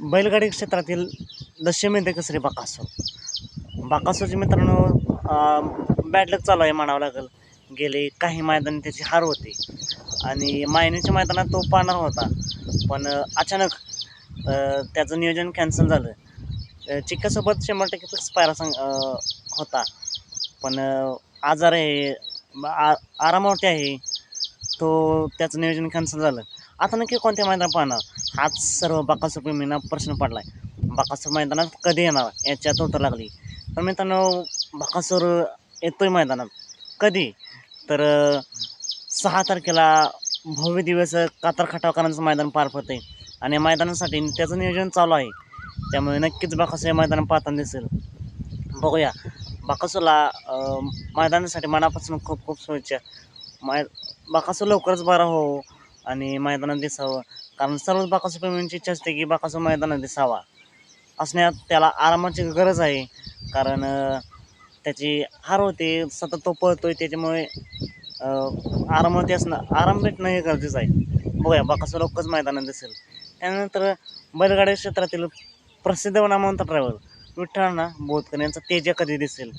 बैलगाडी क्षेत्रातील दशमेंद्र कसरी बाकासूर बाकासूरचे मित्रांनो बॅडलक चालू आहे म्हणावं लागेल. गेले काही मैदान त्याची हार होती. आणि मायनीच्या मैदानात तो पाहणार होता. पण अचानक त्याचं नियोजन कॅन्सल झालं. चिक्कासोबत शंभर टक्के फिक्स पायरा सांग होता. पण आजार आहे आ आरामावरती आहे. तो त्याचं नियोजन कॅन्सल झालं. आता नक्की कोणत्या मैदानात पाहणार? हाच सर्व बाकासूर प्रेमींना प्रश्न पडला आहे बाकासूर मैदानात कधी येणार? याच्यात उत्तर लागली. तर मित्रांनो बाकासूर येतोय मैदानात. कधी? तर सहा तारखेला भव्य दिवस कातर खटावकरांचं मैदान पार पडते आणि मैदानासाठी त्याचं नियोजन चालू आहे. त्यामुळे नक्कीच बाकासूर या मैदानात पाहताना दिसेल. बघूया. बाकासूरला मैदानासाठी मनापासून खूप खूप शुभेच्छा. मै बाकासूर लवकरच बरा हो. आणि मैदानात दिसावं. कारण सर्वच बाकासू प्रेमींची इच्छा असते की बाकासू मैदानात दिसावा. असण्यात त्याला आरामाची गरज आहे. कारण त्याची हार होते सतत तो पळतोय त्याच्यामुळे आराम असणं आराम भेटणं हे गरजेचं आहे. बघूया बाकासू लवकरच मैदानात दिसेल. त्यानंतर बैलगाडी क्षेत्रातील प्रसिद्ध नामवंत ड्रायव्हर विठ्ठलांना बोधकर यांचा तेजा कधी दिसेल?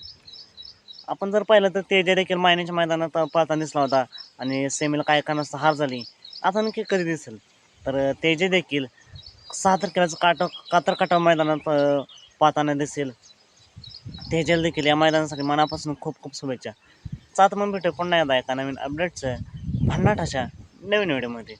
आपण जर पाहिलं तर तेजा देखील मायनेच्या मैदानात पाहताना दिसला होता. आणि सेमीला काय कारणास्तव हार झाली. आता नक्की कधी दिसेल? तर तेजे देखील सहा तारखेलाच काट कातर काटाव मैदानात पाहताना दिसेल. तेजेला देखील या मैदानासाठी मनापासून खूप खूप शुभेच्छा. सात मग भेटू पुन्हा एकदा एका नवीन अपडेटचं भन्नाट अशा नवीन व्हिडिओमध्ये